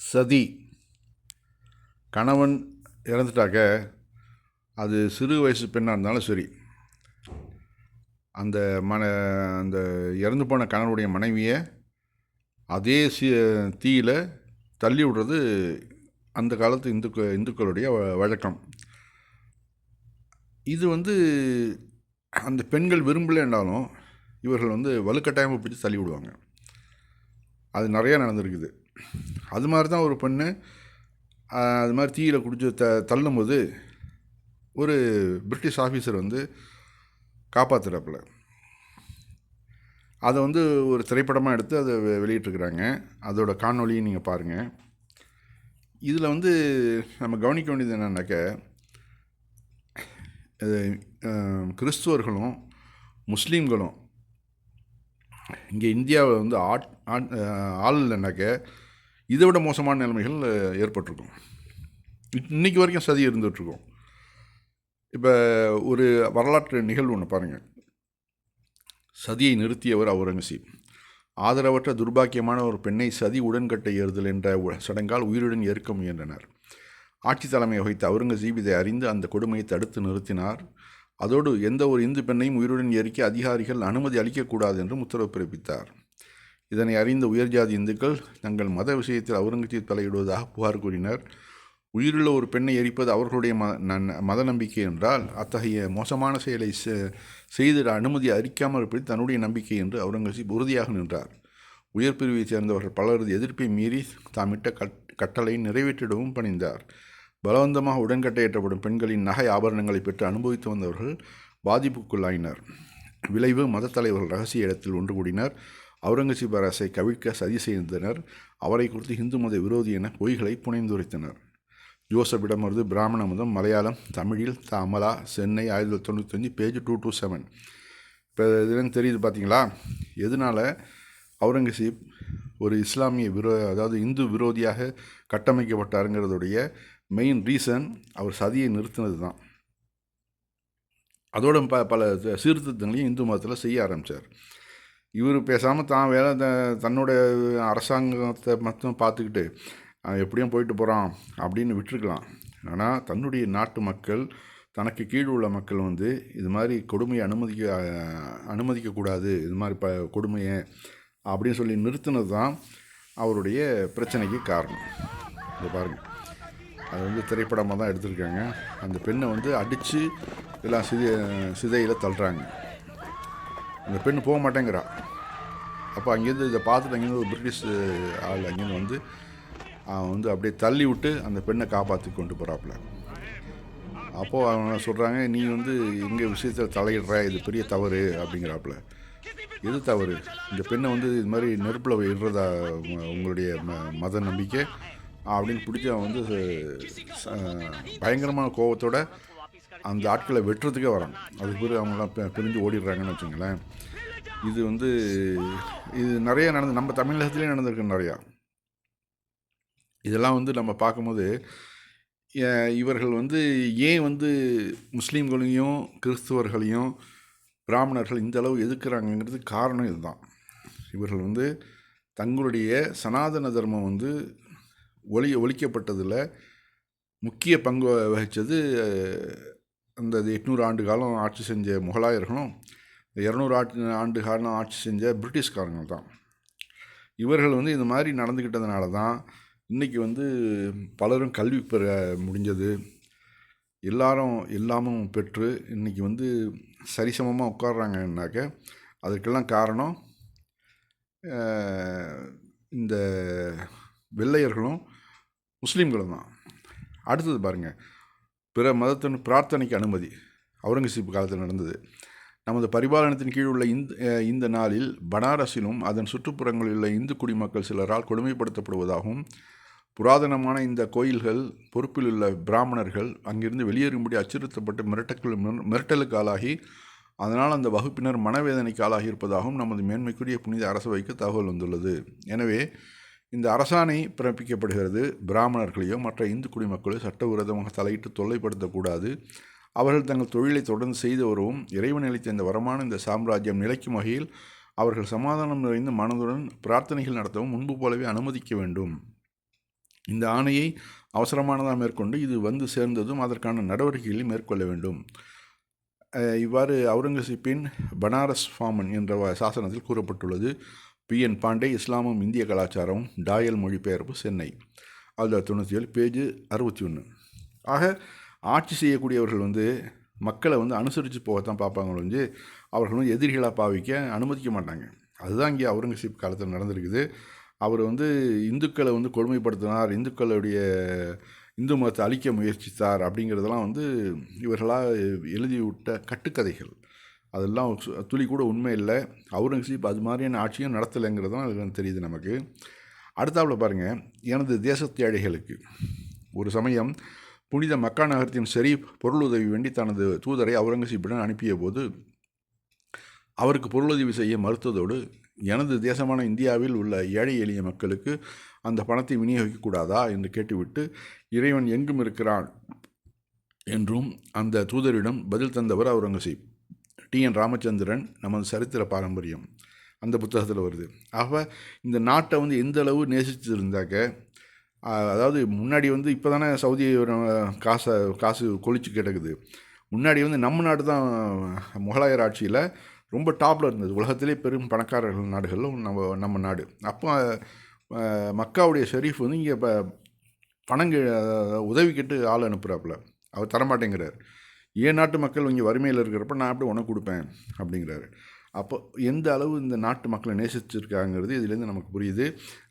சதி. கணவன் இறந்துட்டாக்க அது சிறு வயசு பெண்ணாக இருந்தாலும் சரி. அந்த மன அந்த இறந்து போன கணவனுடைய மனைவியை அதே சி தீயில் தள்ளி விடுறது அந்த காலத்து இந்துக்க இந்துக்களுடைய வ- வழக்கம். இது வந்து அந்த பெண்கள் விரும்பலைன்னாலும் இவர்கள் வந்து வலுக்கட்டாயமாக பிடிச்சி தள்ளி விடுவாங்க. அது நிறையா நடந்திருக்குது. அது மாதிரி தான் ஒரு பொண்ணு அது மாதிரி தீயில் குடிச்சு த தள்ளும்போது ஒரு பிரிட்டிஷ் ஆஃபீஸர் வந்து காப்பாற்றுறப்பில் அதை வந்து ஒரு திரைப்படமாக எடுத்து அதை வெ- வெளியிட்டிருக்கிறாங்க. அதோட காணொலியும் நீங்கள் பாருங்கள் இதில் வந்து நம்ம கவனிக்க வேண்டியது என்னன்னாக்க இது, கிறிஸ்துவர்களும் முஸ்லீம்களும் இங்கே இந்தியாவில் வந்து ஆட் ஆள் இல்லைனாக்க இதை விட மோசமான நிலைமைகள் ஏற்பட்டிருக்கும். இன்றைக்கி வரைக்கும் சதி இருந்துகிட்ருக்கும். இப்போ ஒரு வரலாற்று நிகழ்வு ஒன்று பாருங்கள் சதியை நிறுத்தியவர் அவுரங்கசீப். ஆதரவற்ற துர்பாக்கியமான ஒரு பெண்ணை சதி உடன்கட்டை ஏறுதல் என்ற சடங்கால் உயிருடன் ஏற்க முயன்றனர். ஆட்சி தலைமை வகித்த அவுரங்கசீப் இதை அறிந்து அந்த கொடுமையை தடுத்து நிறுத்தினார். அதோடு எந்த ஒரு இந்து பெண்ணையும் உயிருடன் எரிக்க அதிகாரிகள் அனுமதி அளிக்கக்கூடாது என்றும் உத்தரவு பிறப்பித்தார். இதனை அறிந்த உயர்ஜாதி இந்துக்கள் தங்கள் மத விஷயத்தில் அவுரங்கசீப் தலையிடுவதாக புகார் கூறினர். உயிருள்ள ஒரு பெண்ணை எரிப்பது அவர்களுடைய ம மத நம்பிக்கை என்றால் அத்தகைய மோசமான செயலை செ- செய்திட அனுமதி அளிக்காமல் இருப்பது தன்னுடைய நம்பிக்கை என்று அவுரங்கசீப் உறுதியாக நின்றார். உயர் பிரிவை சேர்ந்தவர்கள் பலரது எதிர்ப்பை மீறி தாமிட்ட கட் கட்டளை நிறைவேற்றிடவும் பணிந்தார். பலவந்தமாக உடன்கட்டையேற்றப்படும் பெண்களின் நகை ஆபரணங்களை பெற்று அனுபவித்து வந்தவர்கள் பாதிப்புக்குள்ளாயினர். விளைவு மதத் தலைவர்கள் ரகசிய இடத்தில் ஒன்று கூடினர். அவுரங்கசீப் அரசை கவிழ்க்க சதி செய்தனர். அவரை குறித்து இந்து மத விரோதி என பொய்களை புனைந்துரைத்தனர். ஜோசப்பிடமிருந்து பிராமண மதம் மலையாளம் தமிழில் த அமலா சென்னை ஆயிரத்தி தொள்ளாயிரத்தி தொண்ணூத்தஞ்சு பேஜ் டூ டூ செவன். இப்போ இதுன்னு தெரியுது பார்த்தீங்களா எதனால் அவுரங்கசீப் ஒரு இஸ்லாமிய விரோ அதாவது இந்து விரோதியாக கட்டமைக்கப்பட்டாருங்கிறதுடைய மெயின் ரீசன் அவர் சதியை நிறுத்தினது தான் அதோட ப பல சீர்திருத்தங்களையும் இந்து மதத்தில் செய்ய ஆரம்பித்தார் இவர் பேசாமல் தான் வேலை த- தன்னோட அரசாங்கத்தை மட்டும் பார்த்துக்கிட்டு எப்படியும் போயிட்டு போகிறான் அப்படின்னு விட்டுருக்கலாம். ஆனால் தன்னுடைய நாட்டு மக்கள் தனக்கு கீழ் உள்ள மக்கள் வந்து இது மாதிரி கொடுமையை அனுமதிக்க அனுமதிக்கக்கூடாது இது மாதிரி ப கொடுமையை அப்படின்னு சொல்லி நிறுத்தினது தான் அவருடைய பிரச்சனைக்கு காரணம். இதை பாருங்கள் அது வந்து திரைப்படமாக தான் எடுத்திருக்காங்க. அந்த பெண்ணை வந்து அடித்து எல்லாம் சிதை சிதையில் தள்ளுறாங்க. இந்த பெண்ணு போக மாட்டேங்கிறா. அப்போ அங்கேருந்து இதை பார்த்துட்டு அங்கேருந்து ஒரு பிரிட்டிஷ் ஆள் அங்கேருந்து வந்து அவன் வந்து அப்படியே தள்ளி விட்டு அந்த பெண்ணை காப்பாற்றி கொண்டு போகிறாப்புல அப்போது அவங்க சொல்கிறாங்க நீ வந்து எங்கள் விஷயத்தில் தலையிடுற இது பெரிய தவறு அப்படிங்கிறாப்புல. எது தவறு? இந்த பெண்ணை வந்து இது மாதிரி நெருப்பில் இடுறதா உங்களுடைய ம மத நம்பிக்கை? அப்படின்னு பிடிச்சி அவன் வந்து பயங்கரமான கோபத்தோட அந்த ஆட்களை வெட்டுறதுக்கே வராங்க அதுக்கு பிறகு அவங்களாம் பிரிஞ்சு ஓடிடுறாங்கன்னு வச்சுங்களேன். இது வந்து இது நிறைய நடந்து நம்ம தமிழகத்துலேயே நடந்திருக்கு நிறையா. இதெல்லாம் வந்து நம்ம பார்க்கும்போது இவர்கள் வந்து ஏன் வந்து முஸ்லீம்களையும் கிறிஸ்துவர்களையும் பிராமணர்கள் இந்த அளவு எதிர்க்கிறாங்கங்கிறது காரணம் இதுதான். இவர்கள் வந்து தங்களுடைய சனாதன தர்மம் வந்து ஒளி ஒழிக்கப்பட்டதில் முக்கிய பங்கு வகித்தது அந்த எட்நூறு ஆண்டு காலம் ஆட்சி செஞ்ச முகலாயர்களும் இரநூறு ஆண்டு ஆண்டு காலம் ஆட்சி செஞ்ச பிரிட்டிஷ்காரங்க தான். இவர்கள் வந்து இந்த மாதிரி நடந்துக்கிட்டதுனால தான் இன்றைக்கி வந்து பலரும் கல்வி பெற முடிஞ்சது. எல்லாரும் எல்லாமும் பெற்று இன்றைக்கி வந்து சரிசமமாக உட்கார்றாங்கன்னாக்க அதுக்கெல்லாம் காரணம் இந்த வெள்ளையர்களும் முஸ்லீம்களும் தான். அடுத்தது பாருங்கள் பிற மதத்தின் பிரார்த்தனைக்கு அனுமதி. அவுரங்கசீப் காலத்தில் நடந்தது. நமது பரிபாலனத்தின் கீழ் உள்ள இந்த இந்த நாளில் பனாரஸிலும் அதன் சுற்றுப்புறங்களில் உள்ள இந்து குடிமக்கள் சிலரால் கொடுமைப்படுத்தப்படுவதாகவும் புராதனமான இந்த கோயில்கள் பொறுப்பில் உள்ள பிராமணர்கள் அங்கிருந்து வெளியேறும்படி அச்சுறுத்தப்பட்டு மிரட்டல் மிரட்டலுக்கு ஆளாகி அதனால் அந்த வகுப்பினர் மனவேதனைக்கு ஆளாகி இருப்பதாகவும் நமது மேன்மைக்குரிய புனித அரசவைக்கு தகவல் வந்துள்ளது. எனவே இந்த அரசாணை பிறப்பிக்கப்படுகிறது. பிராமணர்களையோ மற்ற இந்து குடிமக்களையோ சட்டவிரோதமாக தலையிட்டு தொல்லைப்படுத்தக்கூடாது. அவர்கள் தங்கள் தொழிலை தொடர்ந்து செய்து வரவும். இறைவன் அளித்த இந்த வரமான இந்த சாம்ராஜ்யம் நிலைக்கும் வகையில் அவர்கள் சமாதானம் நிறைந்த மனதுடன் பிரார்த்தனைகள் நடத்தவும் முன்பு போலவே அனுமதிக்க வேண்டும். இந்த ஆணையை அவசரமானதாக மேற்கொண்டு இது வந்து சேர்ந்ததும் அதற்கான நடவடிக்கைகளை மேற்கொள்ள வேண்டும். இவ்வாறு அவுரங்கசீப்பின் பனாரஸ் ஃபாமன் என்ற சாசனத்தில் கூறப்பட்டுள்ளது. பி என் பாண்டே இஸ்லாமும் இந்திய கலாச்சாரமும் டாயல் மொழிபெயர்ப்பு சென்னை. ஆயிரத்தி தொண்ணூற்றி ஏழு பேஜு அறுபத்தி ஒன்று ஆக ஆட்சி செய்யக்கூடியவர்கள் வந்து மக்களை வந்து அனுசரித்து போகத்தான் பார்ப்பாங்க வந்து அவர்கள் வந்து எதிரிகளாக பாவிக்க அனுமதிக்க மாட்டாங்க. அதுதான் இங்கே அவுரங்கசீப் காலத்தில் நடந்திருக்குது. அவர் வந்து இந்துக்களை வந்து கொடுமைப்படுத்தினார் இந்துக்களுடைய இந்து மதத்தை அழிக்க முயற்சித்தார் அப்படிங்கிறதெல்லாம் வந்து இவர்களாக எழுதி விட்ட கட்டுக்கதைகள். அதெல்லாம் சு- துளி கூட உண்மை இல்லை. அவுரங்கசீப் அது மாதிரியான ஆட்சியும் நடத்தலைங்கிறது தான் அதுல தெரியுது நமக்கு. அடுத்தாப்பில் பாருங்கள் எனது தேசத்தியாழிகளுக்கு ஒரு சமயம் புனித மக்கா நகரத்தின் சரி பொருளுதவி வேண்டி தனது தூதரை அவுரங்கசீப்பிடம் அனுப்பிய போது அவருக்கு பொருளுதவி செய்ய மறுத்ததோடு எனது தேசமான இந்தியாவில் உள்ள ஏழை எளிய மக்களுக்கு அந்த பணத்தை விநியோகிக்கக்கூடாதா என்று கேட்டுவிட்டு இறைவன் எங்கும் இருக்கிறான் என்றும் அந்த தூதரிடம் பதில் தந்தவர் அவுரங்கசீப். டி. என். ராமச்சந்திரன் நமது சரித்திர பாரம்பரியம். அந்த புத்தகத்தில் வருது. ஆக இந்த நாட்டை வந்து எந்த அளவு நேசிச்சிருந்தாக்க அதாவது முன்னாடி வந்து இப்போ தானே சவுதி காசை காசு கொளிச்சு கிடக்குது. முன்னாடி வந்து நம்ம நாடு தான் முகலாயர் ஆட்சியில் ரொம்ப டாப்பில் இருந்தது. உலகத்திலே பெரும் பணக்காரர்கள் நாடுகளில் நம்ம நம்ம நாடு. அப்போ மக்காவுடைய ஷெரீஃப் வந்து இங்கே இப்போ பணங்க உதவி கேட்டு ஆள் அனுப்புகிறாப்புல அவர் தரமாட்டேங்கிறார். ஏன் நாட்டு மக்கள் இங்கே வறுமையில் இருக்கிறப்ப நான் அப்படி உனக்கு கொடுப்பேன் அப்படிங்கிறாரு. அப்போ எந்த அளவு இந்த நாட்டு மக்களை நேசிச்சிருக்காங்கிறது இதுலேருந்து நமக்கு புரியுது.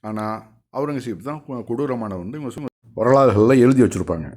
ஆனால் அவுரங்கசீப் தான் கொடூரமான வந்து இவங்க சும்மா வரலாறுகளில் எழுதி வச்சுருப்பாங்க.